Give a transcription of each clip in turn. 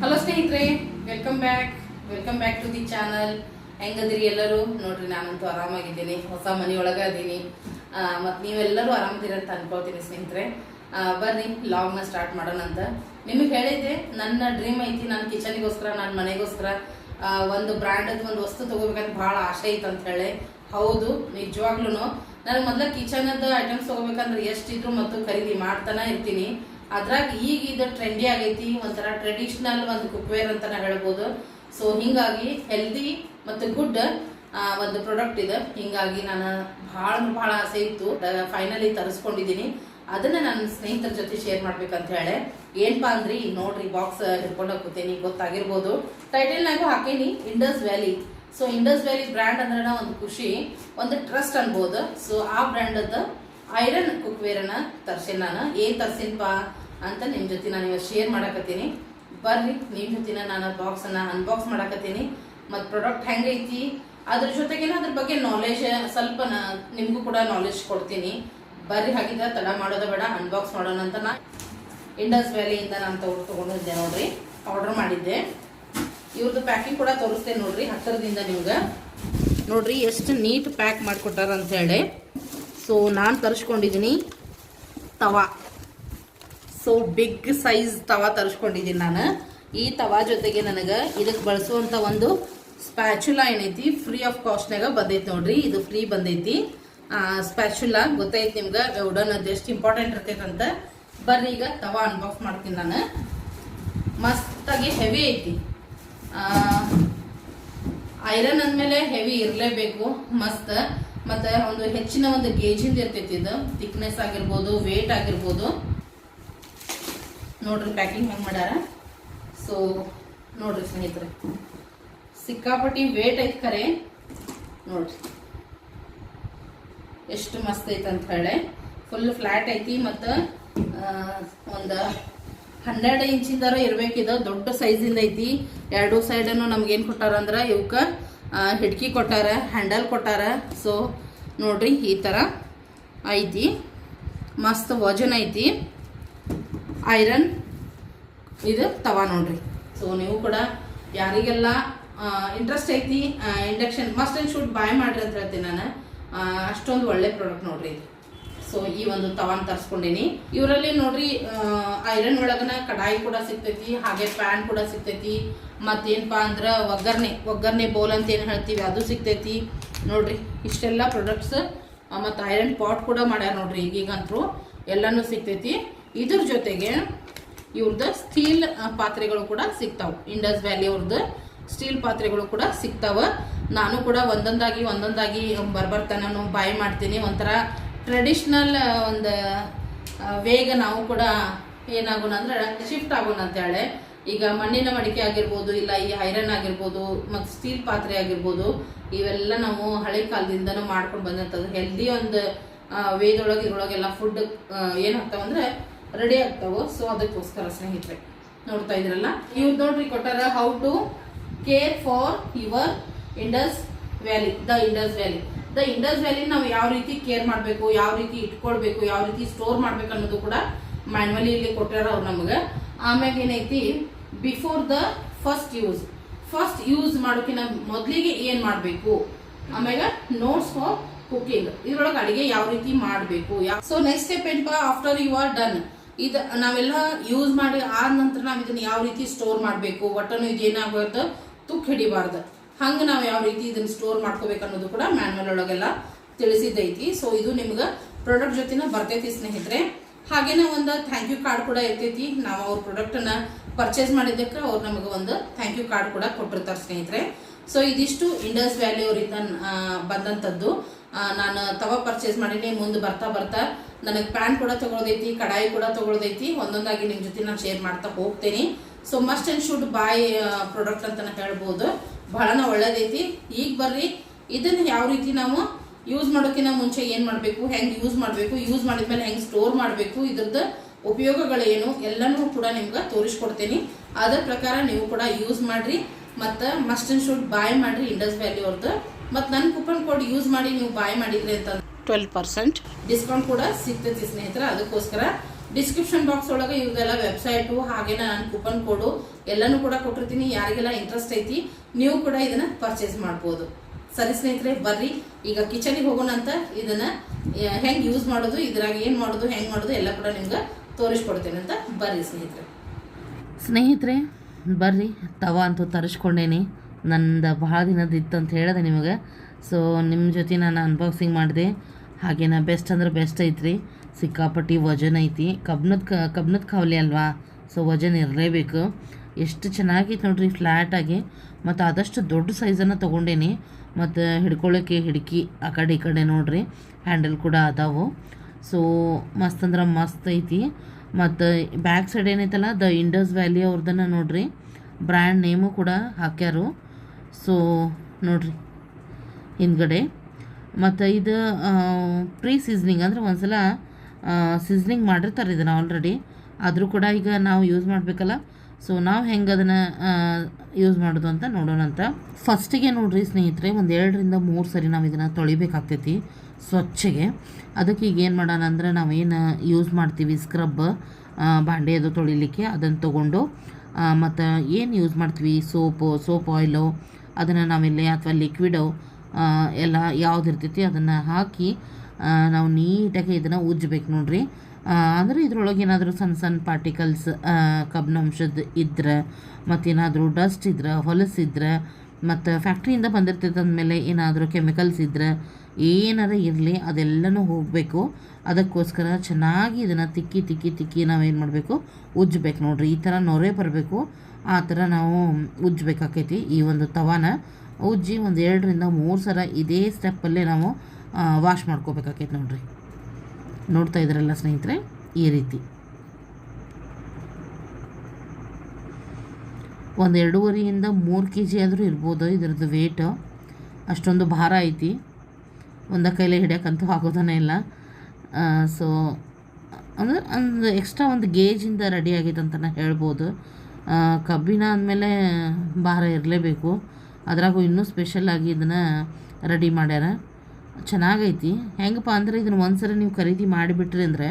Hello ಸ್ನೇಹಿತರೆ welcome back welcome back to the channel ಹೆಂಗದಿರಿ ಎಲ್ಲರೂ? ನೋಡ್ರಿ ನಾನಂತೂ ಆರಾಮಾಗಿದ್ದೀನಿ. ಹೊಸ ಮನೆಯೊಳಗ ಅದೀನಿ ಮತ್ತು ನೀವೆಲ್ಲರೂ ಆರಾಮದಿರಂತ ಅಂತ ಅನ್ಕೊಳ್ತೀನಿ ಸ್ನೇಹಿತರೆ. ಬರ್ರಿ ಲಾಗ್ನ ಸ್ಟಾರ್ಟ್ ಮಾಡೋಣ ಅಂತ. ನಿಮಗೆ ಹೇಳಿದ್ದೆ, ನನ್ನ ಡ್ರೀಮ್ ಐತಿ, ನನ್ನ ಕಿಚನಿಗೋಸ್ಕರ ನನ್ನ ಮನೆಗೋಸ್ಕರ. ಒಂದು ಬ್ರ್ಯಾಂಡದ್ದು ಒಂದು ವಸ್ತು ತಗೋಬೇಕಂತ ಭಾಳ ಆಸೆ ಐತೆ ಅಂತ ಹೇಳಿ. ಹೌದು ನಿಜವಾಗ್ಲೂ ನನಗೆ ಮೊದಲ ಕಿಚನದ್ದು ಐಟಮ್ಸ್ ತಗೋಬೇಕಂದ್ರೆ ಎಷ್ಟಿದ್ರು ಮತ್ತು ಖರೀದಿ ಮಾಡ್ತಾನೆ ಇರ್ತೀನಿ. ಅದ್ರಾಗ ಈಗ ಇದು ಟ್ರೆಂಡಿ ಆಗೈತಿ, ಒಂಥರ ಟ್ರೆಡಿಷನಲ್ ಒಂದು ಕುಕ್ವೇರ್ ಅಂತ ಹೇಳ್ಬೋದು. ಸೊ ಹಿಂಗಾಗಿ ಹೆಲ್ದಿ ಮತ್ತು ಗುಡ್ ಒಂದು ಪ್ರಾಡಕ್ಟ್ ಇದೆ. ಹಿಂಗಾಗಿ ನಾನು ಭಾಳ ಭಾಳ ಆಸೆ ಇತ್ತು. ಫೈನಲಿ ತರಿಸ್ಕೊಂಡಿದ್ದೀನಿ ಅದನ್ನ ನನ್ನ ಸ್ನೇಹಿತರ ಜೊತೆ ಶೇರ್ ಮಾಡ್ಬೇಕಂತ ಹೇಳಿ. ಏನಪ್ಪ ಅಂದ್ರಿ, ನೋಡ್ರಿ ಬಾಕ್ಸ್ ಹಿಡ್ಕೊಂಡು ಹೋಗ್ತೀನಿ ಗೊತ್ತಾಗಿರ್ಬೋದು. ಟೈಟಲ್ನಾಗೂ ಹಾಕೀನಿ Indus Valley so Indus Valley brand ಅಂದ್ರೆ ಒಂದು ಖುಷಿ, ಒಂದು ಟ್ರಸ್ಟ್ ಅನ್ಬೋದು. ಸೊ ಆ ಬ್ರ್ಯಾಂಡದ ಐರನ್ ಕುಕ್ವೇರನ್ನ ತರ್ಸೇನಿ ನಾನು. ಏನ್ ತರ್ಸೇನಪ್ಪ ಅಂತ ನಿಮ್ ಜೊತೆ ನಾನು ಇವತ್ತು ಶೇರ್ ಮಾಡಕತ್ತೀನಿ. ಬರ್ರಿ, ನಿಮ್ ಜೊತೆನ ನಾನು ಬಾಕ್ಸ್ ಅನ್ನ ಅನ್ಬಾಕ್ಸ್ ಮಾಡಕತ್ತೀನಿ. ಮತ್ ಪ್ರಾಡಕ್ಟ್ ಹೆಂಗೈತಿ, ಅದ್ರ ಜೊತೆಗೆ ಅದ್ರ ಬಗ್ಗೆ ನಾಲೆಜ್ ಸ್ವಲ್ಪ ನಿಮ್ಗೂ ಕೂಡ ನಾಲೆಜ್ ಕೊಡ್ತೀನಿ. ಬರ್ರಿ, ಹಾಗಿದ್ರೆ ತಡ ಮಾಡೋದ ಬೇಡ ಅನ್ಬಾಕ್ಸ್ ಮಾಡೋಣ ಅಂತ ನಾ ಇಂಡಸ್ ವ್ಯಾಲಿಯಿಂದ ನಾನು ತಗೊಂಡು ತಗೊಂಡಿದ್ದೆ ನೋಡ್ರಿ. ಆರ್ಡರ್ ಮಾಡಿದ್ದೆ. ಇವ್ರದ್ದು ಪ್ಯಾಕಿಂಗ್ ಕೂಡ ತೋರಿಸ್ತೇನೆ ನೋಡ್ರಿ ಹತ್ತಿರದಿಂದ ನಿಮ್ಗೆ. ನೋಡ್ರಿ, ಎಷ್ಟು ನೀಟ್ ಪ್ಯಾಕ್ ಮಾಡಿಕೊಟ್ಟಾರ ಅಂತ ಹೇಳಿ. ಸೊ ನಾನು ತರಿಸ್ಕೊಂಡಿದ್ದೀನಿ ತವಾ. ಸೊ ಬಿಗ್ ಸೈಜ್ ತವಾ ತರಿಸ್ಕೊಂಡಿದ್ದೀನಿ ನಾನು. ಈ ತವಾ ಜೊತೆಗೆ ನನಗೆ ಇದಕ್ಕೆ ಬಳಸುವಂಥ ಒಂದು ಸ್ಪ್ಯಾಚುಲಾ ಏನೈತಿ ಫ್ರೀ ಆಫ್ ಕಾಸ್ಟ್ನಾಗ ಬಂದೈತಿ ನೋಡ್ರಿ. ಇದು ಫ್ರೀ ಬಂದೈತಿ. ಸ್ಪ್ಯಾಚುಲಾ ಗೊತ್ತೈತಿ ನಿಮ್ಗೆ? ವುಡನ್ ಅದು ಎಷ್ಟು ಇಂಪಾರ್ಟೆಂಟ್ ಅಂತ ಬರ್ರಿ ಈಗ ತವಾ ಅನ್ಬಾಕ್ಸ್ ಮಾಡ್ತೀನಿ ನಾನು. ಮಸ್ತಾಗಿ ಹೆವಿ ಐತಿ. ಐರನ್ ಅಂದಮೇಲೆ ಹೆವಿ ಇರಲೇಬೇಕು, ಮಸ್ತ್. ಮತ್ತೆ ಒಂದು ಹೆಚ್ಚಿನ ಒಂದು ಗೇಜಿಂದ ಇರ್ತೈತಿ ಇದು. ಥಿಕ್ನೆಸ್ ಆಗಿರ್ಬೋದು ವೇಟ್ ಆಗಿರ್ಬೋದು. ನೋಡ್ರಿ ಪ್ಯಾಕಿಂಗ್ ಹೆಂಗ್ ಮಾಡ್ಯಾರ. ಸೊ ನೋಡ್ರಿ ಸ್ನೇಹಿತರೆ. ಸಿಕ್ಕಾಪಟ್ಟಿ ವೇಟ್ ಐತಿ ಖರೆ ನೋಡ್ರಿ. ಎಷ್ಟು ಮಸ್ತ್ ಐತೆ ಅಂತ ಹೇಳಿ. ಫುಲ್ ಫ್ಲಾಟ್ ಐತಿ ಮತ್ತು ಒಂದು ಹನ್ನೆರಡು ಇಂಚಿಂದಾರ ಇರ್ಬೇಕಿದ. ದೊಡ್ಡ ಸೈಜಿಂದ ಐತಿ. ಎರಡು ಸೈಡನ್ನು ನಮ್ಗೆ ಏನು ಕೊಟ್ಟಾರ ಅಂದ್ರೆ ಇವಕ್ಕೆ ಹಿಡ್ಕಿ ಕೊಟ್ಟಾರ ಹ್ಯಾಂಡಲ್ ಕೊಟ್ಟಾರ. ಸೊ ನೋಡ್ರಿ, ಈ ಥರ ಐತಿ. ಮಸ್ತ್ ವಜನ್ ಐತಿ. ಐರನ್ ಇದು ತವಾ ನೋಡ್ರಿ. ಸೊ ನೀವು ಕೂಡ ಯಾರಿಗೆಲ್ಲ ಇಂಟ್ರೆಸ್ಟ್ ಐತಿ induction must and should buy ಮಾಡ್ರಿ ಅಂತ ಹೇಳ್ತೀನಿ ನಾನು. ಅಷ್ಟೊಂದು ಒಳ್ಳೆ ಪ್ರಾಡಕ್ಟ್ ನೋಡ್ರಿ ಸೊ ಈ ಒಂದು ತವಾನ್ ತರಿಸ್ಕೊಂಡೇನಿ. ಇವರಲ್ಲಿ ನೋಡ್ರಿ ಐರನ್ ಒಳಗನ ಕಡಾಯಿ ಕೂಡ ಸಿಗ್ತೈತಿ, ಹಾಗೆ ಪ್ಯಾನ್ ಕೂಡ ಸಿಗ್ತೈತಿ. ಮತ್ತೇನಪ್ಪಾ ಅಂದ್ರೆ ಒಗ್ಗರ್ನೆ ಒಗ್ಗರ್ನೆ ಬೌಲ್ ಅಂತ ಏನು ಹೇಳ್ತೀವಿ, ಅದು ಸಿಗ್ತೈತಿ. ನೋಡ್ರಿ, ಇಷ್ಟೆಲ್ಲ ಪ್ರಾಡಕ್ಟ್ಸ್ ಮತ್ತು ಐರನ್ ಪಾಟ್ ಕೂಡ ಮಾಡ್ಯಾರ ನೋಡ್ರಿ ಈಗೀಗಂತೂ ಎಲ್ಲನೂ ಸಿಗ್ತೈತಿ. ಇದ್ರ ಜೊತೆಗೆ ಇವ್ರದ್ದು ಸ್ಟೀಲ್ ಪಾತ್ರೆಗಳು ಕೂಡ ಸಿಗ್ತಾವೆ. ಇಂಡಸ್ ವ್ಯಾಲಿ ಅವ್ರದ್ದು ಸ್ಟೀಲ್ ಪಾತ್ರೆಗಳು ಕೂಡ ಸಿಗ್ತಾವೆ. ನಾನು ಕೂಡ ಒಂದೊಂದಾಗಿ ಒಂದೊಂದಾಗಿ ಬರ್ಬರ್ತಾನು, ಬಾಯ್ ಮಾಡ್ತೀನಿ. ಒಂಥರ ಟ್ರೆಡಿಷ್ನಲ್ ಒಂದು ವೇಗ ನಾವು ಕೂಡ ಏನಾಗೋಣ ಅಂದ್ರೆ ಶಿಫ್ಟ್ ಆಗೋಣ ಅಂತ ಹೇಳಿ. ಈಗ ಮಣ್ಣಿನ ಮಡಿಕೆ ಆಗಿರ್ಬೋದು, ಇಲ್ಲ ಈ ಐರನ್ ಆಗಿರ್ಬೋದು, ಮತ್ತು ಸ್ಟೀಲ್ ಪಾತ್ರೆ ಆಗಿರ್ಬೋದು, ಇವೆಲ್ಲ ನಾವು ಹಳೆ ಕಾಲದಿಂದನೂ ಮಾಡ್ಕೊಂಡು ಬಂದಂಥದ್ದು ಹೆಲ್ದಿ ಒಂದು ವೇದೊಳಗೆ ಇದ್ರೊಳಗೆಲ್ಲ ಫುಡ್ ಏನು ಆಗ್ತಾವಂದ್ರೆ ರೆಡಿ ಆಗ್ತಾವೆ ಸೊ ಅದಕ್ಕೋಸ್ಕರ ಸ್ನೇಹಿತರೆ, ನೋಡ್ತಾ ಇದ್ರಲ್ಲ? ಇವ್ರು ನೋಡ್ರಿ ಕೊಟ್ಟಾರ how to care for your Indus Valley the Indus Valley the Indus Valley ನಾವು ಯಾವ ರೀತಿ ಕೇರ್ ಮಾಡಬೇಕು, ಯಾವ ರೀತಿ ಇಟ್ಕೊಳ್ಬೇಕು, ಯಾವ ರೀತಿ ಸ್ಟೋರ್ ಮಾಡ್ಬೇಕು ಅನ್ನೋದು ಕೂಡ ಮ್ಯಾನ್ಯಲಿ ಇಲ್ಲಿ ಕೊಟ್ಟಾರ ಅವ್ರು ನಮಗೆ. ಆಮ್ಯಾಗ ಏನೈತಿ? Before the first use first use ಮಾಡೋಕಿನ ಮೊದಲಿಗೆ ಏನ್ ಮಾಡಬೇಕು? ಆಮ್ಯಾಗ ನೋಟ್ಸ್ ಫಾರ್ ಕುಕಿಂಗ್ ಇದ್ರೊಳಗೆ ಅಡಿಗೆ ಯಾವ ರೀತಿ ಮಾಡಬೇಕು? ಸೊ ನೆಕ್ಸ್ಟ್ ಸ್ಟೆಪ್ ಏನಪ್ಪ ಆಫ್ಟರ್ ಯು ಆರ್ ಡನ್ ಇದು ನಾವೆಲ್ಲ ಯೂಸ್ ಮಾಡಿ ಆದ ನಂತರ ನಾವು ಇದನ್ನ ಯಾವ ರೀತಿ ಸ್ಟೋರ್ ಮಾಡಬೇಕು? ಒಟ್ಟನು ಇದು ಏನಾಗಬಾರ್ದು ತುಕ್ ಹಿಡಿಬಾರ್ದು. ಹಂಗೆ ನಾವು ಯಾವ ರೀತಿ ಇದನ್ನು ಸ್ಟೋರ್ ಮಾಡ್ಕೋಬೇಕು ಅನ್ನೋದು ಕೂಡ ಮ್ಯಾನ್ಯಲ್ ಒಳಗೆಲ್ಲ ತಿಳಿಸಿದ್ದೈತಿ. ಸೊ ಇದು ನಿಮ್ಗೆ ಪ್ರಾಡಕ್ಟ್ ಜೊತೆನ ಬರ್ತೈತಿ ಸ್ನೇಹಿತರೆ. ಹಾಗೇನೆ ಒಂದು ಥ್ಯಾಂಕ್ ಯು ಕಾರ್ಡ್ ಕೂಡ ಇರ್ತೈತಿ. ನಾವು ಅವ್ರ ಪ್ರಾಡಕ್ಟನ್ನು ಪರ್ಚೇಸ್ ಮಾಡಿದ್ದಕ್ಕೆ ಅವ್ರು ನಮಗೆ ಒಂದು ಥ್ಯಾಂಕ್ ಯು ಕಾರ್ಡ್ ಕೂಡ ಕೊಟ್ಟಿರ್ತಾರೆ ಸ್ನೇಹಿತರೆ. ಸೊ ಇದಿಷ್ಟು ಇಂಡಸ್ ವ್ಯಾಲಿ ಅವರಿಂದ ಬಂದಂಥದ್ದು ನಾನು ತವ ಪರ್ಚೇಸ್ ಮಾಡೀನಿ, ಮುಂದೆ ಬರ್ತಾ ಬರ್ತಾ ನನಗೆ ಪ್ಯಾಂಟ್ ಕೂಡ ತಗೊಳ್ದೈತಿ, ಕಡಾಯಿ ಕೂಡ ತಗೊಳ್ದೈತಿ. ಒಂದೊಂದಾಗಿ ನಿಮ್ಮ ಜೊತೆ ನಾನು ಶೇರ್ ಮಾಡ್ತಾ ಹೋಗ್ತೇನೆ. So must and should buy product ಅಂತ ಹೇಳ್ಬೋದು. ಬಹಳನ ಒಳ್ಳೇದೈತಿ. ಈಗ ಬರ್ರಿ ಇದನ್ನ ಯಾವ ರೀತಿ ನಾವು ಯೂಸ್ ಮಾಡೋಕ್ಕಿಂತ ಮುಂಚೆ ಏನು ಮಾಡಬೇಕು ಹೆಂಗೆ ಯೂಸ್ ಮಾಡಬೇಕು ಯೂಸ್ ಮಾಡಿದ್ಮೇಲೆ ಹೆಂಗೆ ಸ್ಟೋರ್ ಮಾಡಬೇಕು ಇದ್ರದ್ದು ಉಪಯೋಗಗಳೇನು ಎಲ್ಲನೂ ಕೂಡ ನಿಮ್ಗೆ ತೋರಿಸ್ಕೊಡ್ತೀನಿ. ಅದರ ಪ್ರಕಾರ ನೀವು ಕೂಡ ಯೂಸ್ ಮಾಡ್ರಿ ಮತ್ತು ಮಸ್ಟ್ ಅಂಡ್ ಶುಡ್ ಬಾಯ್ ಮಾಡ್ರಿ ಇಂಡಸ್ ವ್ಯಾಲಿ ಅವ್ರದ್ದು ಮತ್ತು ನನ್ನ ಕೂಪನ್ ಕೋಡ್ ಯೂಸ್ ಮಾಡಿ ನೀವು ಬಾಯ್ ಮಾಡಿದ್ರಿ ಅಂತ ಟ್ವೆಲ್ ಪರ್ಸೆಂಟ್ ಡಿಸ್ಕೌಂಟ್ ಕೂಡ ಸಿಗ್ತೈತಿ ಸ್ನೇಹಿತರೆ ಅದಕ್ಕೋಸ್ಕರ ಡಿಸ್ಕ್ರಿಪ್ಷನ್ ಬಾಕ್ಸ್ ಒಳಗೆ ಇವೆಲ್ಲ ವೆಬ್ಸೈಟು ಹಾಗೆ ನಾನು ಕೂಪನ್ ಕೋಡು ಎಲ್ಲನೂ ಕೂಡ ಕೊಟ್ಟಿರ್ತೀನಿ. ಯಾರಿಗೆಲ್ಲ ಇಂಟ್ರೆಸ್ಟ್ ಐತಿ, ನೀವು ಕೂಡ ಇದನ್ನ ಪರ್ಚೇಸ್ ಮಾಡ್ಬೋದು. ಸರಿ ಸ್ನೇಹಿತರೆ, ಬರ್ರಿ. ಈಗ ಕಿಚನಿಗೆ ಹೋಗೋಣ ಅಂತ ಇದನ್ನ ಹೆಂಗೆ ಯೂಸ್ ಮಾಡೋದು, ಇದ್ರಾಗ ಏನು ಮಾಡೋದು, ಹೆಂಗೆ ಮಾಡೋದು ಎಲ್ಲ ಕೂಡ ನಿಮ್ಗೆ ತೋರಿಸ್ಕೊಡ್ತೇನೆ ಅಂತ ಬರ್ರಿ ಸ್ನೇಹಿತರೆ. ಸ್ನೇಹಿತರೆ, ಬರ್ರಿ. ತವ ಅಂತೂ ತರಿಸ್ಕೊಂಡೇನಿ. ನಂದು ಭಾಳ ದಿನದ ಇತ್ತು ಅಂತ ಹೇಳಿದೆ ನಿಮಗೆ. ಸೊ ನಿಮ್ಮ ಜೊತೆ ನಾನು ಅನ್ಬಾಕ್ಸಿಂಗ್ ಮಾಡಿದೆ. ಹಾಗೇನ ಬೆಸ್ಟ್ ಅಂದ್ರೆ ಬೆಸ್ಟ್ ಐತ್ರಿ. ಸಿಕ್ಕಾಪಟ್ಟಿ ವಜನ್ ಐತಿ. ಕಬ್ಣದ ಕ ಕಬ್ಣದ ಕಾವಲಿ ಅಲ್ವಾ? ಸೊ ವಜನ್ ಇರಲೇಬೇಕು. ಎಷ್ಟು ಚೆನ್ನಾಗೈತೆ ನೋಡ್ರಿ ಫ್ಲ್ಯಾಟಾಗಿ ಮತ್ತು ಆದಷ್ಟು ದೊಡ್ಡ ಸೈಜನ್ನು ತೊಗೊಂಡೇನಿ. ಮತ್ತು ಹಿಡ್ಕೊಳ್ಳೋಕ್ಕೆ ಹಿಡ್ಕಿ ಆ ಕಡೆ ಈ ಕಡೆ ನೋಡ್ರಿ. ಹ್ಯಾಂಡಲ್ ಕೂಡ ಅದಾವು. ಸೊ ಮಸ್ತ್ ಅಂದ್ರೆ ಮಸ್ತ್ ಐತಿ. ಮತ್ತು ಬ್ಯಾಕ್ ಸೈಡ್ ಏನೈತಲ್ಲ ದ ಇಂಡಸ್ ವ್ಯಾಲಿ ಅವ್ರದನ್ನು ನೋಡ್ರಿ. ಬ್ರ್ಯಾಂಡ್ ನೇಮು ಕೂಡ ಹಾಕ್ಯಾರು. ಸೊ ನೋಡ್ರಿ. ಹಿಂದ್ಗಡೆ. ಮತ್ತು ಇದು ಪ್ರೀ ಸೀಸ್ನಿಂಗ್ ಅಂದರೆ ಒಂದ್ಸಲ ಸೀಸ್ನಿಂಗ್ ಮಾಡಿರ್ತಾರೆ ಇದನ್ನು ಆಲ್ರೆಡಿ ಆದರೂ ಕೂಡ ಈಗ ನಾವು ಯೂಸ್ ಮಾಡಬೇಕಲ್ಲ? ಸೊ ನಾವು ಹೆಂಗೆ ಅದನ್ನು ಯೂಸ್ ಮಾಡೋದು ಅಂತ ನೋಡೋಣ ಅಂತ. ಫಸ್ಟಿಗೆ ನೋಡಿರಿ ಸ್ನೇಹಿತರೆ, ಒಂದು ಎರಡರಿಂದ ಮೂರು ಸರಿ ನಾವು ಇದನ್ನು ತೊಳಿಬೇಕಾಗ್ತೈತಿ ಸ್ವಚ್ಛಗೆ. ಅದಕ್ಕೆ ಈಗ ಏನು ಮಾಡೋಣ ಅಂದರೆ ನಾವೇನು ಯೂಸ್ ಮಾಡ್ತೀವಿ? ಸ್ಕ್ರಬ್ ಬಾಂಡೆ ಅದು ತೊಳಿಲಿಕ್ಕೆ ಅದನ್ನು ತೊಗೊಂಡು ಮತ್ತು ಏನು ಯೂಸ್ ಮಾಡ್ತೀವಿ? ಸೋಪು ಸೋಪ್ ಆಯಿಲು ಅದನ್ನು ನಾವಿಲ್ಲಿ ಅಥವಾ ಲಿಕ್ವಿಡು ಎಲ್ಲ ಯಾವುದಿರ್ತೈತಿ ಅದನ್ನು ಹಾಕಿ ನಾವು ನೀಟಾಗಿ ಇದನ್ನು ಉಜ್ಜಬೇಕು ನೋಡ್ರಿ. ಅಂದರೆ ಇದ್ರೊಳಗೆ ಏನಾದರೂ ಸಣ್ಣ ಸಣ್ಣ ಪಾರ್ಟಿಕಲ್ಸ್ ಕಬ್ಬಿನಾಂಶದ ಇದ್ರೆ, ಮತ್ತೇನಾದರೂ ಡಸ್ಟ್ ಇದ್ರೆ ಹೊಲಸಿದ್ರೆ ಮತ್ತು ಫ್ಯಾಕ್ಟ್ರಿಯಿಂದ ಬಂದಿರ್ತೈತೆ ಅಂದಮೇಲೆ ಏನಾದರೂ ಕೆಮಿಕಲ್ಸ್ ಇದ್ರೆ, ಏನಾರ ಇರಲಿ ಅದೆಲ್ಲನೂ ಹೋಗಬೇಕು. ಅದಕ್ಕೋಸ್ಕರ ಚೆನ್ನಾಗಿ ಇದನ್ನು ತಿಕ್ಕಿ ತಿಕ್ಕಿ ತಿಕ್ಕಿ ನಾವೇನು ಮಾಡಬೇಕು, ಉಜ್ಜಬೇಕು ನೋಡ್ರಿ. ಈ ಥರ ನೊರೆ ಬರಬೇಕು. ಆ ಥರ ನಾವು ಉಜ್ಜಬೇಕಾಕೈತಿ ಈ ಒಂದು ತವಾನ. ಉಜ್ಜಿ ಒಂದು ಎರಡರಿಂದ ಮೂರು ಸಲ ಇದೇ ಸ್ಟೆಪ್ಪಲ್ಲೇ ನಾವು ವಾಶ್ ಮಾಡ್ಕೋಬೇಕಾಕೈತೆ ನೋಡ್ರಿ. ನೋಡ್ತಾ ಇದ್ರಲ್ಲ ಸ್ನೇಹಿತರೆ, ಈ ರೀತಿ. ಒಂದು ಎರಡೂವರೆಯಿಂದ ಮೂರು ಕೆ ಜಿ ಆದರೂ ಇರ್ಬೋದು ಇದರದ್ದು ವೇಟ್ ಅಷ್ಟೊಂದು ಭಾರ ಐತಿ. ಒಂದ ಕೈಲೇ ಹಿಡಿಯೋಕ್ಕಂತೂ ಆಗೋದನೇ ಇಲ್ಲ. ಸೊ ಅಂದರೆ ಒಂದು ಎಕ್ಸ್ಟ್ರಾ ಒಂದು ಗೇಜಿಂದ ರೆಡಿ ಆಗೈತೆ ಅಂತಲೇ ಹೇಳ್ಬೋದು. ಕಬ್ಬಿಣ ಅಂದಮೇಲೆ ಭಾರ ಇರಲೇಬೇಕು. ಅದರಾಗೂ ಇನ್ನೂ ಸ್ಪೆಷಲಾಗಿ ಇದನ್ನು ರೆಡಿ ಮಾಡ್ಯಾರ. ಚೆನ್ನಾಗೈತಿ. ಹೆಂಗಪ್ಪ ಅಂದರೆ ಇದನ್ನು ಒಂದ್ಸರಿ ನೀವು ಖರೀದಿ ಮಾಡಿಬಿಟ್ರಿ ಅಂದರೆ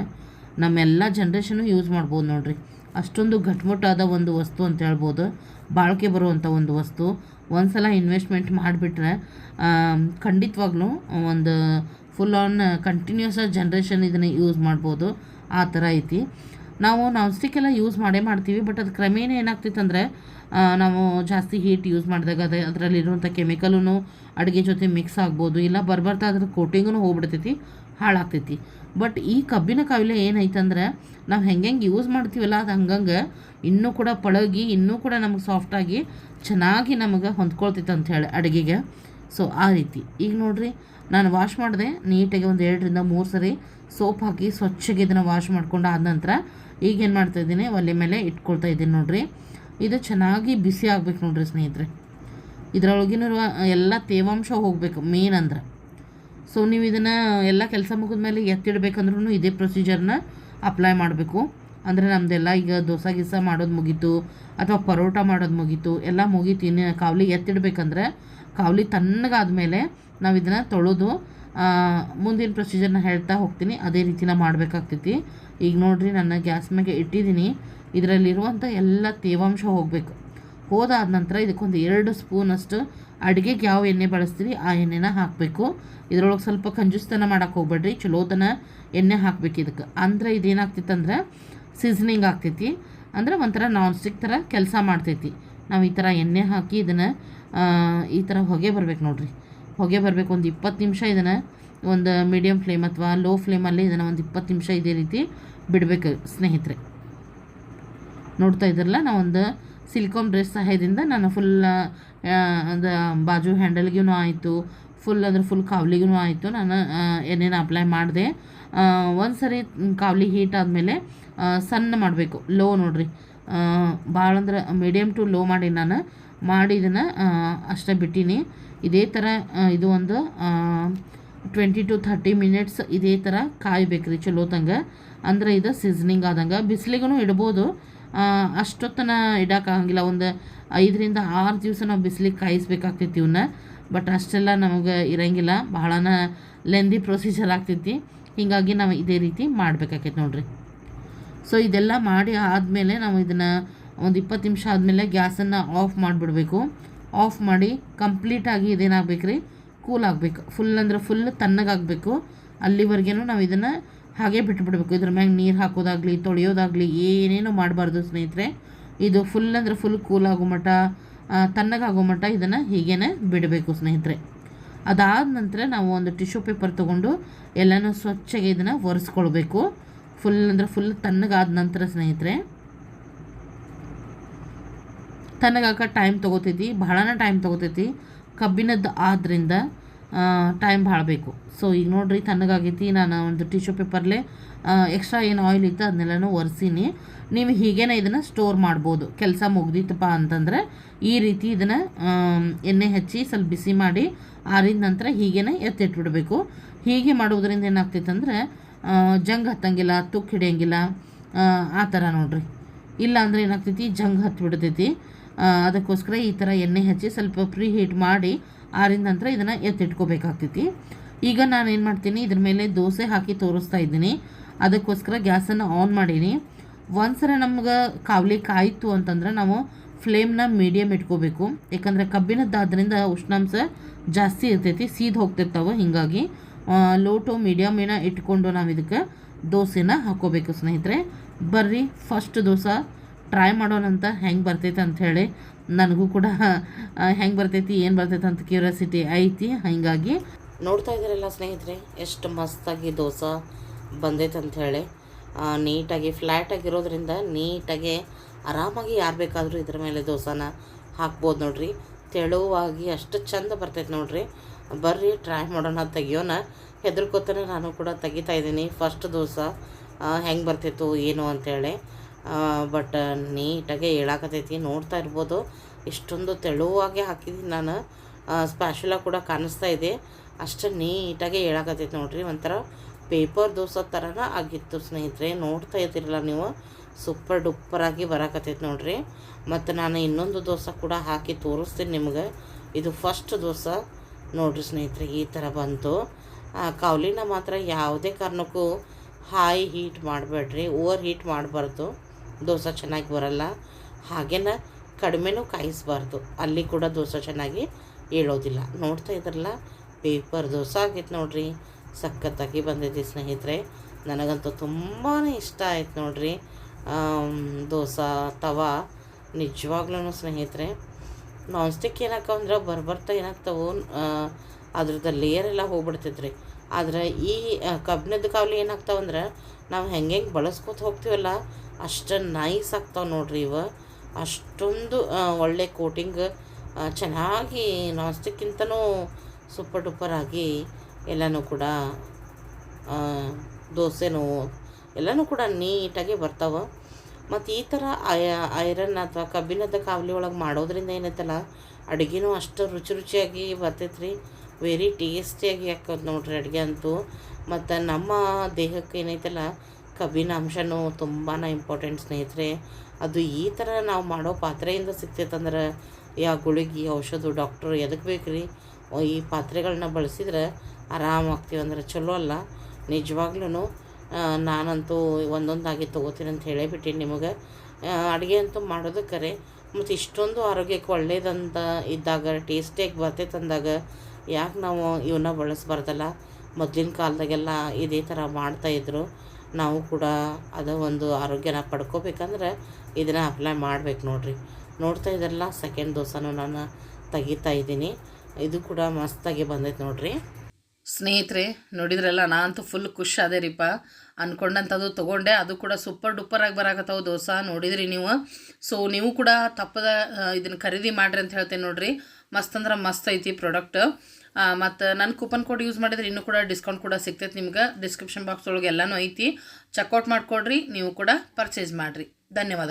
ನಮ್ಮೆಲ್ಲ ಜನ್ರೇಷನು ಯೂಸ್ ಮಾಡ್ಬೋದು ನೋಡಿರಿ. ಅಷ್ಟೊಂದು ಘಟ್ಮುಟ್ಟಾದ ಒಂದು ವಸ್ತು ಅಂತ ಹೇಳ್ಬೋದು. ಬಾಳಿಕೆ ಬರುವಂಥ ಒಂದು ವಸ್ತು. ಒಂದ್ಸಲ ಇನ್ವೆಸ್ಟ್ಮೆಂಟ್ ಮಾಡಿಬಿಟ್ರೆ ಖಂಡಿತವಾಗ್ಲೂ ಒಂದು ಫುಲ್ ಆನ್ ಕಂಟಿನ್ಯೂಸ್ ಜನ್ರೇಷನ್ ಇದನ್ನು ಯೂಸ್ ಮಾಡ್ಬೋದು. ಆ ಥರ ಐತಿ. ನಾವು ನಾನ್ ಸ್ಟಿಕ್ ಎಲ್ಲ ಯೂಸ್ ಮಾಡೇ ಮಾಡ್ತೀವಿ ಬಟ್ ಅದು ಕ್ರಮೇಣ ಏನಾಗ್ತಿತ್ತು ಅಂದರೆ ನಾವು ಜಾಸ್ತಿ ಹೀಟ್ ಯೂಸ್ ಮಾಡಿದಾಗ ಅದೇ ಅದರಲ್ಲಿರುವಂಥ ಕೆಮಿಕಲೂ ಅಡುಗೆ ಜೊತೆ ಮಿಕ್ಸ್ ಆಗ್ಬೋದು, ಇಲ್ಲ ಬರ್ಬರ್ತಾ ಅದ್ರ ಕೋಟಿಂಗೂ ಹೋಗ್ಬಿಡ್ತೈತಿ, ಹಾಳಾಗ್ತೈತಿ. ಬಟ್ ಈ ಕಬ್ಬಿನ ಕಾಯಿಲೆ ಏನೈತಂದ್ರೆ ನಾವು ಹೆಂಗೆ ಯೂಸ್ ಮಾಡ್ತೀವಲ್ಲ ಅದು ಹಂಗಂಗೆ ಇನ್ನೂ ಕೂಡ ಪಳಗಿ, ಇನ್ನೂ ಕೂಡ ನಮಗೆ ಸಾಫ್ಟಾಗಿ ಚೆನ್ನಾಗಿ ನಮಗೆ ಹೊಂದ್ಕೊಳ್ತೈತೆ ಅಂತ ಹೇಳಿ ಅಡುಗೆಗೆ. ಸೊ ಆ ರೀತಿ. ಈಗ ನೋಡಿರಿ, ನಾನು ವಾಶ್ ಮಾಡಿದೆ ನೀಟಾಗಿ ಒಂದು ಎರಡರಿಂದ ಮೂರು ಸರಿ ಸೋಪ್ ಹಾಕಿ ಸ್ವಚ್ಛಗೆ ಇದನ್ನು ವಾಶ್ ಮಾಡ್ಕೊಂಡು ಆದ ನಂತರ ಈಗ ಏನು ಮಾಡ್ತಾ ಇದ್ದೀನಿ? ಒಲೆ ಮೇಲೆ ಇಟ್ಕೊಳ್ತಾ ಇದ್ದೀನಿ ನೋಡಿರಿ. ಇದು ಚೆನ್ನಾಗಿ ಬಿಸಿ ಆಗ್ಬೇಕು ನೋಡ್ರಿ ಸ್ನೇಹಿತರೆ. ಇದರೊಳಗಿನಿರುವ ಎಲ್ಲ ತೇವಾಂಶ ಹೋಗಬೇಕು ಮೇನ್ ಅಂದ್ರೆ. ಸೊ ನೀವು ಇದನ್ನು ಎಲ್ಲ ಕೆಲಸ ಮುಗಿದ್ಮೇಲೆ ಎತ್ತಿಡ್ಬೇಕಂದ್ರೂ ಇದೇ ಪ್ರೊಸೀಜರ್ನ ಅಪ್ಲೈ ಮಾಡಬೇಕು. ಅಂದರೆ ನಮ್ಮದೆಲ್ಲ ಈಗ ದೋಸೆ ಗೀಸ ಮಾಡೋದು ಮುಗೀತು, ಅಥವಾ ಪರೋಟ ಮಾಡೋದು ಮುಗೀತು, ಎಲ್ಲ ಮುಗೀತು ಇನ್ನು ಕಾವಲಿ ಎತ್ತಿಡ್ಬೇಕಂದ್ರೆ ಕಾವಲಿ ತಣ್ಣಗಾದ್ಮೇಲೆ ನಾವು ಇದನ್ನು ತೊಳೆದು ಮುಂದಿನ ಪ್ರೊಸೀಜರ್ನ ಹೇಳ್ತಾ ಹೋಗ್ತೀನಿ. ಅದೇ ರೀತಿನ ಮಾಡಬೇಕಾಗ್ತೈತಿ. ಈಗ ನೋಡ್ರಿ ನನ್ನ ಗ್ಯಾಸ್ ಮ್ಯಾಗೆ ಇಟ್ಟಿದ್ದೀನಿ. ಇದರಲ್ಲಿರುವಂಥ ಎಲ್ಲ ತೇವಾಂಶ ಹೋಗಬೇಕು. ಹೋದಾದ ನಂತರ ಇದಕ್ಕೊಂದು ಎರಡು ಸ್ಪೂನಷ್ಟು ಅಡುಗೆಗೆ ಯಾವ ಎಣ್ಣೆ ಬಳಸ್ತೀರಿ ಆ ಎಣ್ಣೆನ ಹಾಕಬೇಕು. ಇದರೊಳಗೆ ಸ್ವಲ್ಪ ಕಂಜುಸ್ತನ ಮಾಡಕ್ಕೆ ಹೋಗ್ಬೇಡ್ರಿ. ಚಲೋತನ ಎಣ್ಣೆ ಹಾಕ್ಬೇಕು ಇದಕ್ಕೆ ಅಂದರೆ ಇದೇನಾಗ್ತಿತ್ತಂದ್ರೆ ಸೀಸನಿಂಗ್ ಆಗ್ತೈತಿ. ಅಂದ್ರೆ ಒಂಥರ ನಾನ್ ಸ್ಟಿಕ್ ಥರ ಕೆಲಸ ಮಾಡ್ತೈತಿ. ನಾವು ಈ ಥರ ಎಣ್ಣೆ ಹಾಕಿ ಇದನ್ನು ಈ ಥರ ಹೊಗೆ ಬರ್ಬೇಕು ನೋಡ್ರಿ. ಹೊಗೆ ಬರಬೇಕು ಒಂದು ಇಪ್ಪತ್ತು ನಿಮಿಷ ಇದನ್ನು ಒಂದು ಮೀಡಿಯಮ್ ಫ್ಲೇಮ್ ಅಥವಾ ಲೋ ಫ್ಲೇಮಲ್ಲಿ ಇದನ್ನು ಒಂದು ಇಪ್ಪತ್ತು ನಿಮಿಷ ಇದೇ ರೀತಿ ಬಿಡಬೇಕು ಸ್ನೇಹಿತರೆ. ನೋಡ್ತಾ ಇದ್ರಲ್ಲ ಒಂದು ಸಿಲಿಕಾನ್ ಡ್ರೆಸ್ ಸಹಾಯದಿಂದ ನಾನು ಫುಲ್ ಅದು ಬಾಜು ಹ್ಯಾಂಡಲ್ಗೂ ಆಯಿತು ಫುಲ್ ಅಂದ್ರೆ ಫುಲ್ ಕಾವ್ಲಿಗೂ ಆಯಿತು, ನಾನು ಏನೇನು ಅಪ್ಲೈ ಮಾಡಿದೆ. ಒಂದು ಸರಿ ಕಾವ್ಲಿ ಹೀಟ್ ಆದಮೇಲೆ ಸಣ್ಣ ಮಾಡಬೇಕು ಲೋ ನೋಡ್ರಿ. ಭಾಳ ಅಂದ್ರೆ ಮೀಡಿಯಮ್ ಟು ಲೋ ಮಾಡಿ ನಾನು ಮಾಡಿ ಇದನ್ನು ಅಷ್ಟೇ ಬಿಟ್ಟೀನಿ. ಇದೇ ಥರ ಇದು ಒಂದು ಟ್ವೆಂಟಿ ಟು ಥರ್ಟಿ ಮಿನಿಟ್ಸ್ ಇದೇ ಥರ ಕಾಯ್ಬೇಕು ರೀ ಚಲೋತಂಗೆ ಅಂದ್ರೆ ಇದು ಸೀಸನಿಂಗ್ ಆದಂಗೆ. ಬಿಸಿಲಿಗೂ ಇಡ್ಬೋದು. ಅಷ್ಟೊತ್ತನ ಇಡೋಕ್ಕಾಗಂಗಿಲ್ಲ ಒಂದು ಐದರಿಂದ ಆರು ದಿವಸ ನಾವು ಬಿಸಿಲಿಗೆ ಕಾಯಿಸ್ಬೇಕಾಗ್ತೈತಿ ಇವನ್ನ ಬಟ್ ಅಷ್ಟೆಲ್ಲ ನಮಗೆ ಇರೋಂಗಿಲ್ಲ. ಬಹಳನ ಲೆಂದಿ ಪ್ರೊಸೀಜರ್ ಆಗ್ತೈತಿ. ಹೀಗಾಗಿ ನಾವು ಇದೇ ರೀತಿ ಮಾಡ್ಬೇಕಾಕೈತಿ ನೋಡ್ರಿ. ಸೊ ಇದೆಲ್ಲ ಮಾಡಿ ಆದಮೇಲೆ ನಾವು ಇದನ್ನು ಒಂದು ಇಪ್ಪತ್ತು ನಿಮಿಷ ಆದಮೇಲೆ ಗ್ಯಾಸನ್ನು ಆಫ್ ಮಾಡಿಬಿಡ್ಬೇಕು. ಆಫ್ ಮಾಡಿ ಕಂಪ್ಲೀಟಾಗಿ ಇದೇನಾಗಬೇಕು ರೀ ಕೂಲ್ ಆಗಬೇಕು. ಫುಲ್ ಅಂದ್ರೆ ಫುಲ್ ತಣ್ಣಗಾಗಬೇಕು. ಅಲ್ಲಿವರೆಗೂ ನಾವು ಇದನ್ನು ಹಾಗೆ ಬಿಟ್ಬಿಡ್ಬೇಕು. ಇದ್ರ ಮ್ಯಾಗ ನೀರು ಹಾಕೋದಾಗಲಿ, ತೊಳೆಯೋದಾಗಲಿ, ಏನೇನು ಮಾಡಬಾರ್ದು ಸ್ನೇಹಿತರೆ. ಇದು ಫುಲ್ ಅಂದ್ರೆ ಫುಲ್ ಕೂಲ್ ಆಗೋ ಮಟ್ಟ ತಣ್ಣಗಾಗೋ ಮಟ್ಟ ಇದನ್ನು ಹೀಗೇ ಬಿಡಬೇಕು ಸ್ನೇಹಿತರೆ. ಅದಾದ ನಂತರ ನಾವು ಒಂದು ಟಿಶ್ಯೂ ಪೇಪರ್ ತೊಗೊಂಡು ಎಲ್ಲನೂ ಸ್ವಚ್ಛಗೆ ಇದನ್ನು ಒರೆಸ್ಕೊಳ್ಬೇಕು. ಫುಲ್ ಅಂದರೆ ಫುಲ್ ತಣ್ಣಗಾದ ನಂತರ ಸ್ನೇಹಿತರೆ. ತಣ್ಣಗಾಕ ಟೈಮ್ ತೊಗೋತೈತಿ. ಬಹಳನ ಟೈಮ್ ತೊಗೋತೈತಿ. ಕಬ್ಬಿನದ್ದು ಆದ್ದರಿಂದ ಟೈಮ್ ಭಾಳ ಬೇಕು ಸೊ ಈಗ ನೋಡಿರಿ ತಣ್ಣಗಾಗೈತಿ. ನಾನು ಒಂದು ಟಿಶ್ಯೂ ಪೇಪರ್ಲೆ ಎಕ್ಸ್ಟ್ರಾ ಏನು ಆಯಿಲ್ ಇತ್ತು ಅದನ್ನೆಲ್ಲನೂ ಒರೆಸೀನಿ. ನೀವು ಹೀಗೇನೆ ಇದನ್ನು ಸ್ಟೋರ್ ಮಾಡ್ಬೋದು. ಕೆಲಸ ಮುಗ್ದಿತ್ತಪ್ಪ ಅಂತಂದ್ರೆ ಈ ರೀತಿ ಇದನ್ನು ಎಣ್ಣೆ ಹಚ್ಚಿ ಸ್ವಲ್ಪ ಬಿಸಿ ಮಾಡಿ ಆರಿದ ನಂತರ ಹೀಗೇನೆ ಎತ್ತಿಟ್ಬಿಡಬೇಕು. ಹೀಗೆ ಮಾಡೋದ್ರಿಂದ ಏನಾಗ್ತೈತೆ ಅಂದರೆ ಜಂಗ್ ಹತ್ತಂಗಿಲ್ಲ ತುಕ್ಕು ಹಿಡಿಯಂಗಿಲ್ಲ ಆ, ಥರ ನೋಡಿರಿ. ಇಲ್ಲ ಏನಾಗ್ತೈತಿ? ಜಂಗ್ ಹತ್ತು ಬಿಡ್ತೈತಿ ಅದಕ್ಕೋಸ್ಕರ ಈ ಥರ ಎಣ್ಣೆ ಹಚ್ಚಿ ಸ್ವಲ್ಪ ಪ್ರೀ ಹೀಟ್ ಮಾಡಿ ಆರಿದ ನಂತರ ಇದನ್ನು ಎತ್ತಿಟ್ಕೋಬೇಕಾಗ್ತೈತಿ. ಈಗ ನಾನು ಏನು ಮಾಡ್ತೀನಿ, ಇದ್ರ ಮೇಲೆ ದೋಸೆ ಹಾಕಿ ತೋರಿಸ್ತಾ ಇದ್ದೀನಿ. ಅದಕ್ಕೋಸ್ಕರ ಗ್ಯಾಸನ್ನು ಆನ್ ಮಾಡೀನಿ. ಒಂದ್ಸಲ ನಮ್ಗೆ ಕಾವಲಿ ಕಾಯಿತು ಅಂತಂದ್ರೆ ನಾವು ಫ್ಲೇಮ್ನ ಮೀಡಿಯಮ್ ಇಟ್ಕೋಬೇಕು. ಯಾಕಂದರೆ ಕಬ್ಬಿಣದ್ದಾದ್ರಿಂದ ಉಷ್ಣಾಂಶ ಜಾಸ್ತಿ ಇರ್ತೈತಿ, ಸೀದ್ ಹೋಗ್ತಿರ್ತಾವೆ, ಹೀಗಾಗಿ ಲೋ ಟು ಮೀಡಿಯಮಿನ ಇಟ್ಕೊಂಡು ನಾವು ಇದಕ್ಕೆ ದೋಸೆನ ಹಾಕೋಬೇಕು ಸ್ನೇಹಿತರೆ. ಬರ್ರಿ ಫಸ್ಟ್ ದೋಸೆ ಟ್ರೈ ಮಾಡೋಣ ಅಂತ ಹೆಂಗೆ ಬರ್ತೈತೆ ಅಂಥೇಳಿ ನನಗೂ ಕೂಡ ಹೆಂಗೆ ಬರ್ತೈತಿ, ಏನು ಬರ್ತೈತೆ ಅಂತ ಕ್ಯೂರಿಯಾಸಿಟಿ ಐತಿ. ಹಾಗಾಗಿ ನೋಡ್ತಾ ಇದ್ದೀರಲ್ಲ ಸ್ನೇಹಿತರೆ, ಎಷ್ಟು ಮಸ್ತಾಗಿ ದೋಸೆ ಬಂದೈತೆ ಅಂಥೇಳಿ ನೀಟಾಗಿ ಫ್ಲ್ಯಾಟಾಗಿರೋದ್ರಿಂದ ನೀಟಾಗಿ ಆರಾಮಾಗಿ ಯಾರು ಬೇಕಾದರೂ ಇದ್ರ ಮೇಲೆ ದೋಸೆನ ಹಾಕ್ಬೋದು ನೋಡ್ರಿ. ತೆಳುವಾಗಿ ಅಷ್ಟು ಚಂದ ಬರ್ತೈತೆ ನೋಡ್ರಿ. ಬರ್ರಿ ಟ್ರೈ ಮಾಡೋಣ, ತೆಗಿಯೋಣ. ಹೆದರ್ಕೋತಾನೆ ನಾನು ಕೂಡ ತೆಗಿತಾ ಇದ್ದೀನಿ. ಫಸ್ಟ್ ದೋಸೆ ಹೆಂಗೆ ಬರ್ತಿತ್ತು ಏನು ಅಂತೇಳಿ ಬಟ್ ನೀಟಾಗೆ ಹೇಳಾಕತೈತಿ. ನೋಡ್ತಾ ಇರ್ಬೋದು. ಇಷ್ಟೊಂದು ತೆಳುವಾಗಿ ಹಾಕಿದ್ದೀನಿ ನಾನು. ಸ್ಪ್ಯಾಶುಲ ಕೂಡ ಕಾಣಿಸ್ತಾ ಇದೆ. ಅಷ್ಟು ನೀಟಾಗೆ ಹೇಳಾಕತೈತಿ ನೋಡ್ರಿ. ಒಂಥರ ಪೇಪರ್ ದೋಸೆ ಥರನ ಆಗಿತ್ತು ಸ್ನೇಹಿತರೆ. ನೋಡ್ತಾ ಇದ್ದೀರಲ್ಲ ನೀವು. ಸೂಪರ್ ಡುಪ್ಪರಾಗಿ ಬರಾಕತ್ತೈತೆ ನೋಡ್ರಿ. ಮತ್ತು ನಾನು ಇನ್ನೊಂದು ದೋಸೆ ಕೂಡ ಹಾಕಿ ತೋರಿಸ್ತೀನಿ ನಿಮ್ಗೆ. ಇದು ಫಸ್ಟ್ ದೋಸೆ. ನೋಡ್ರಿ ಸ್ನೇಹಿತರೆ, ಈ ಥರ ಬಂತು. ಕೌಲಿನ ಮಾತ್ರ ಯಾವುದೇ ಕಾರಣಕ್ಕೂ ಹಾಯ್ ಹೀಟ್ ಮಾಡಬೇಡ್ರಿ. ಓವರ್ ಹೀಟ್ ಮಾಡಬಾರ್ದು. ದೋಸೆ ಚೆನ್ನಾಗಿ ಬರಲ್ಲ. ಹಾಗೇನ ಕಡಿಮೆನೂ ಕಾಯಿಸಬಾರ್ದು. ಅಲ್ಲಿ ಕೂಡ ದೋಸೆ ಚೆನ್ನಾಗಿ ಏಳೋದಿಲ್ಲ ನೋಡ್ತಾ ಇದ್ರಲ್ಲ, ಪೇಪರ್ ದೋಸೆ ಆಗೈತೆ ನೋಡ್ರಿ. ಸಖತ್ತಾಗಿ ಬಂದೈತಿ ಸ್ನೇಹಿತರೆ. ನನಗಂತೂ ತುಂಬಾ ಇಷ್ಟ ಆಯ್ತು ನೋಡ್ರಿ. ದೋಸೆ, ತವಾ. ನಿಜವಾಗ್ಲೂ ಸ್ನೇಹಿತರೆ ನಾನ್ ಸ್ಟಿಕ್ ಏನಾಕವಂದ್ರೆ ಬರ್ಬರ್ತಾ ಏನಾಗ್ತಾವು ಅದ್ರದ್ದು ಲೇಯರ್ ಎಲ್ಲ ಹೋಗ್ಬಿಡ್ತೈತ್ರಿ. ಆದರೆ ಈ ಕಬ್ಬಿಣದ ಕಾವಲಿ ಏನಾಗ್ತಾವಂದ್ರೆ, ನಾವು ಹೆಂಗೆ ಬಳಸ್ಕೊತ ಹೋಗ್ತೀವಲ್ಲ ಅಷ್ಟು ನೈಸ್ ಆಗ್ತಾವೆ ನೋಡ್ರಿ ಇವ. ಅಷ್ಟೊಂದು ಒಳ್ಳೆ ಕೋಟಿಂಗ್ ಚೆನ್ನಾಗಿ ನಾನ್ ಸ್ಟಿಕ್ಕಿಂತನೂ ಸೂಪರ್ ಡೂಪರ್ ಆಗಿ ಎಲ್ಲನೂ ಕೂಡ ದೋಸೆನೂ ಎಲ್ಲನೂ ಕೂಡ ನೀಟಾಗಿ ಬರ್ತಾವೆ. ಮತ್ತು ಈ ಥರ ಐರನ್ ಅಥವಾ ಕಬ್ಬಿಣದ ಕಾವಲಿ ಒಳಗೆ ಮಾಡೋದ್ರಿಂದ ಏನೈತಲ್ಲ, ಅಡುಗೆನೂ ಅಷ್ಟು ರುಚಿ ರುಚಿಯಾಗಿ ಬರ್ತೈತೆ ರೀ ವೆರಿ ಟೇಸ್ಟಿಯಾಗಿ ಹಾಕೋದು ನೋಡ್ರಿ ಅಡುಗೆ ಅಂತೂ. ಮತ್ತು ನಮ್ಮ ದೇಹಕ್ಕೆ ಏನೈತಲ್ಲ ಕಬ್ಬಿನ ಅಂಶನೂ ತುಂಬಾ ಇಂಪಾರ್ಟೆಂಟ್ ಸ್ನೇಹಿತರೆ. ಅದು ಈ ಥರ ನಾವು ಮಾಡೋ ಪಾತ್ರೆಯಿಂದ ಸಿಗ್ತೈತಂದ್ರೆ, ಯಾ ಗುಳಿಗೆ, ಔಷಧ ಡಾಕ್ಟ್ರು ಎದಕ್ಕೆ ಬೇಕು ರೀ ಈ ಪಾತ್ರೆಗಳನ್ನ ಬಳಸಿದ್ರೆ ಆರಾಮಾಗ್ತೀವಿ ಅಂದ್ರೆ ಚಲೋ ಅಲ್ಲ. ನಿಜವಾಗ್ಲೂ ನಾನಂತೂ ಒಂದೊಂದಾಗಿ ತೊಗೋತೀನಿ ಅಂತ ಹೇಳಿಬಿಟ್ಟಿನಿ ನಿಮಗೆ. ಅಡುಗೆ ಅಂತೂ ಮಾಡೋದು ಕರೆ. ಮತ್ತು ಇಷ್ಟೊಂದು ಆರೋಗ್ಯಕ್ಕೆ ಒಳ್ಳೇದಂತ ಇದ್ದಾಗ ಟೇಸ್ಟಿಯಾಗಿ ಬರ್ತೈತೆ ಅಂದಾಗ ಯಾಕೆ ನಾವು ಇವನ್ನ ಬಳಸ್ಬಾರ್ದಲ್ಲ? ಮೊದಲಿನ ಕಾಲದಾಗೆಲ್ಲ ಇದೇ ಥರ ಮಾಡ್ತಾಯಿದ್ರು ನಾವು ಕೂಡ ಅದು ಒಂದು ಆರೋಗ್ಯನ ಪಡ್ಕೋಬೇಕಂದ್ರೆ ಇದನ್ನು ಅಪ್ಲೈ ಮಾಡ್ಬೇಕು ನೋಡಿರಿ. ನೋಡ್ತಾ ಇದ್ರಲ್ಲ ಸೆಕೆಂಡ್ ದೋಸೆನೂ ನಾನು ತೆಗಿತಾ ಇದ್ದೀನಿ. ಇದು ಕೂಡ ಮಸ್ತಾಗಿ ಬಂದೈತೆ ನೋಡಿರಿ. ಸ್ನೇಹಿತರೆ, ನೋಡಿದ್ರಲ್ಲ ನಾ ಅಂತೂ ಫುಲ್ ಖುಷಿ ಅದೇ ರೀಪ ಅಂದ್ಕೊಂಡಂಥದ್ದು ತೊಗೊಂಡೆ. ಅದು ಕೂಡ ಸೂಪರ್ ಡೂಪರಾಗಿ ಬರಾಕತ್ತಾವ ದೋಸೆ. ನೋಡಿದ್ರಿ ನೀವು? ಸೊ ನೀವು ಕೂಡ ತಪ್ಪದ ಇದನ್ನು ಖರೀದಿ ಮಾಡಿರಿ ಅಂತ ಹೇಳ್ತೇನೆ ನೋಡಿರಿ. ಮಸ್ತ್ ಅಂದ್ರೆ ಮಸ್ತ್ ಐತಿ ಪ್ರಾಡಕ್ಟ್ ಮತ್ತು ನನ್ನ ಕೂಪನ್ ಕೋಡ್ ಯೂಸ್ ಮಾಡಿದ್ರೆ ಇನ್ನೂ ಕೂಡ ಡಿಸ್ಕೌಂಟ್ ಕೂಡ ಸಿಗ್ತೈತೆ ನಿಮ್ಗೆ. ಡಿಸ್ಕ್ರಿಪ್ಷನ್ ಬಾಕ್ಸ್ ಒಳಗೆ ಎಲ್ಲನೂ ಐತಿ. ಚೆಕ್ಔಟ್ ಮಾಡಿಕೊಡ್ರಿ, ನೀವು ಕೂಡ ಪರ್ಚೇಸ್ ಮಾಡಿರಿ. ಧನ್ಯವಾದ.